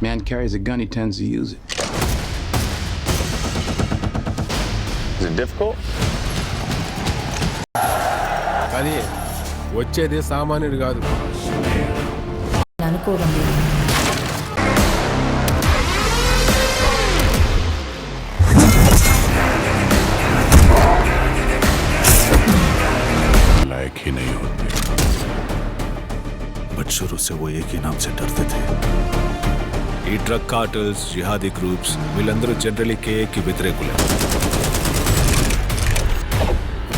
Man carries a gun, he tends to use it. Is it difficult? కానీ వచ్చేది సామాన్యుడు కాదు అనుకోవడం లేదు लायक ही नहीं होते बट शुरू से वो एक ही नाम से डरते थे ఈ డ్రగ్ కార్టల్స్ జిహాదీ గ్రూప్స్ వీళ్ళందరూ జనరలీ కేఏకి వ్యతిరేకులే.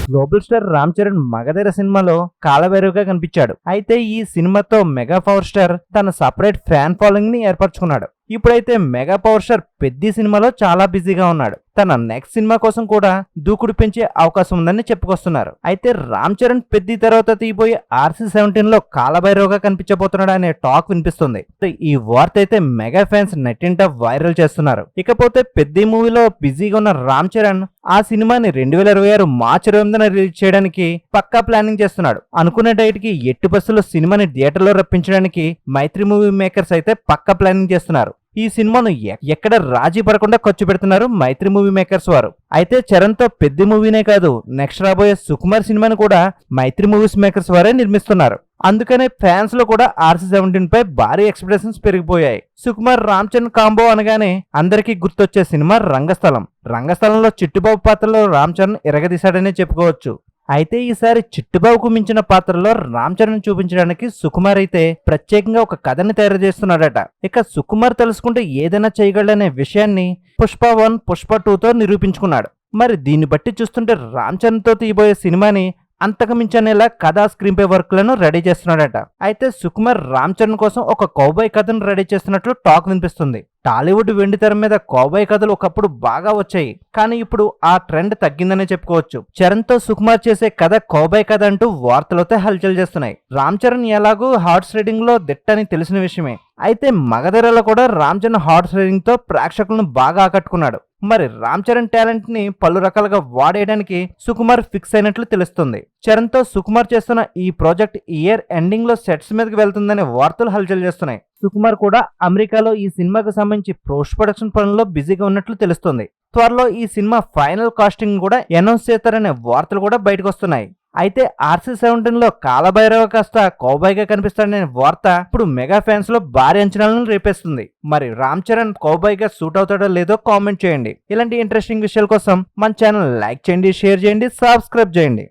గ్లోబల్ స్టార్ రామ్ చరణ్ మగధర సినిమాలో కాలవేరుగా కనిపించాడు. అయితే ఈ సినిమాతో మెగా పవర్ స్టార్ తన సపరేట్ ఫ్యాన్ ఫాలోయింగ్ని ఏర్పరచుకున్నాడు. ఇప్పుడైతే మెగా పవర్ స్టార్ పెద్ది సినిమాలో చాలా బిజీగా ఉన్నాడు. తన నెక్స్ట్ సినిమా కోసం కూడా దూకుడు పెంచే అవకాశం ఉందని చెప్పుకొస్తున్నారు. అయితే రామ్ చరణ్ పెద్ది తర్వాత తీయబోయే ఆర్సీ సెవెంటీన్లో కాలభైరవగా కనిపించబోతున్నాడు అనే టాక్ వినిపిస్తుంది. ఈ వార్త అయితే మెగా ఫ్యాన్స్ నెట్టింట వైరల్ చేస్తున్నారు. ఇకపోతే పెద్ది మూవీలో బిజీగా ఉన్న రామ్ చరణ్ ఆ సినిమాని రెండు వేల ఇరవై ఆరు మార్చి ఇరవై ఎనిమిదిన రిలీజ్ చేయడానికి పక్కా ప్లానింగ్ చేస్తున్నాడు. అనుకున్న డైట్కి ఎట్టి బస్సులో సినిమాని థియేటర్లో రప్పించడానికి మైత్రి మూవీ మేకర్స్ అయితే పక్కా ప్లానింగ్ చేస్తున్నారు. ఈ సినిమాను ఎ- ఎక్కడ రాజీ పడకుండా ఖర్చు పెడుతున్నారు మైత్రి మూవీ మేకర్స్ వారు. అయితే చరణ్తో పెద్ద మూవీనే కాదు నెక్స్ట్ రాబోయే సుకుమార్ సినిమాని కూడా మైత్రి మూవీస్ మేకర్స్ వారే నిర్మిస్తున్నారు. అందుకనే ఫ్యాన్స్లో కూడా ఆర్సీ సెవెంటీన్ పై భారీ ఎక్స్పెక్టేషన్స్ పెరిగిపోయాయి. సుకుమార్ రామ్ చరణ్ కాంబో అనగానే అందరికీ గుర్తొచ్చే సినిమా రంగస్థలం. రంగస్థలంలో చిట్టుబాబు పాత్రలో రామ్ చరణ్ ఇరగదీశాడనే చెప్పుకోవచ్చు. అయితే ఈసారి చిట్టుబాబుకు మించిన పాత్రలో రామ్ చరణ్ చూపించడానికి సుకుమార్ అయితే ప్రత్యేకంగా ఒక కథని తయారు చేస్తున్నాడట. ఇక సుకుమార్ తెలుసుకుంటే ఏదైనా చేయగలడనే విషయాన్ని పుష్ప వన్ పుష్ప టూతో నిరూపించుకున్నాడు. మరి దీన్ని బట్టి చూస్తుంటే రామ్ చరణ్తో తీయబోయే సినిమాని అంతకు మించనేలా కథా స్క్రీన్ పే వర్క్లను రెడీ చేస్తున్నాడట. అయితే సుకుమార్ రామ్ చరణ్ కోసం ఒక కౌబాయ్ కథను రెడీ చేస్తున్నట్లు టాక్ వినిపిస్తుంది. టాలీవుడ్ వెండి తెర మీద కౌబాయ్ కథలు ఒకప్పుడు బాగా వచ్చాయి. కానీ ఇప్పుడు ఆ ట్రెండ్ తగ్గిందనే చెప్పుకోవచ్చు. చరణ్తో సుకుమార్ చేసే కథ కౌబాయ్ కథ అంటూ వార్తలతో హల్చల్ చేస్తున్నాయి. రామ్ చరణ్ ఎలాగూ హార్ట్స్ రైడింగ్లో దిట్టని తెలిసిన విషయమే. అయితే మగధరలో కూడా రామ్ చరణ్ హార్స్ రైడింగ్తో ప్రేక్షకులను బాగా ఆకట్టుకున్నాడు. మరి రామ్ చరణ్ టాలెంట్ని పలు రకాలుగా వాడేయడానికి సుకుమార్ ఫిక్స్ అయినట్లు తెలుస్తుంది. చరణ్తో సుకుమార్ చేస్తున్న ఈ ప్రాజెక్ట్ ఇయర్ ఎండింగ్లో సెట్స్ మీదకి వెళ్తుందనే వార్తలు హల్చల్ చేస్తున్నాయి. సుకుమార్ కూడా అమెరికాలో ఈ సినిమాకు సంబంధించి పోస్ట్ ప్రొడక్షన్ పనుల్లో బిజీగా ఉన్నట్లు తెలుస్తుంది. త్వరలో ఈ సినిమా ఫైనల్ కాస్టింగ్ కూడా అనౌన్స్ చేస్తారనే వార్తలు కూడా బయటకు వస్తున్నాయి. అయితే ఆర్సీ సెవెంటీన్లో కాలభైరవ కాస్త కౌబాయ్గా కనిపిస్తాడనే వార్త ఇప్పుడు మెగా ఫ్యాన్స్లో భారీ అంచనాలను రేపేస్తుంది. మరి రామ్ చరణ్ కౌబాయ్ సూట్ అవుతాడో లేదో కామెంట్ చేయండి. ఇలాంటి ఇంట్రెస్టింగ్ విషయాల కోసం మన ఛానల్ లైక్ చేయండి షేర్ చేయండి సబ్స్క్రైబ్ చేయండి.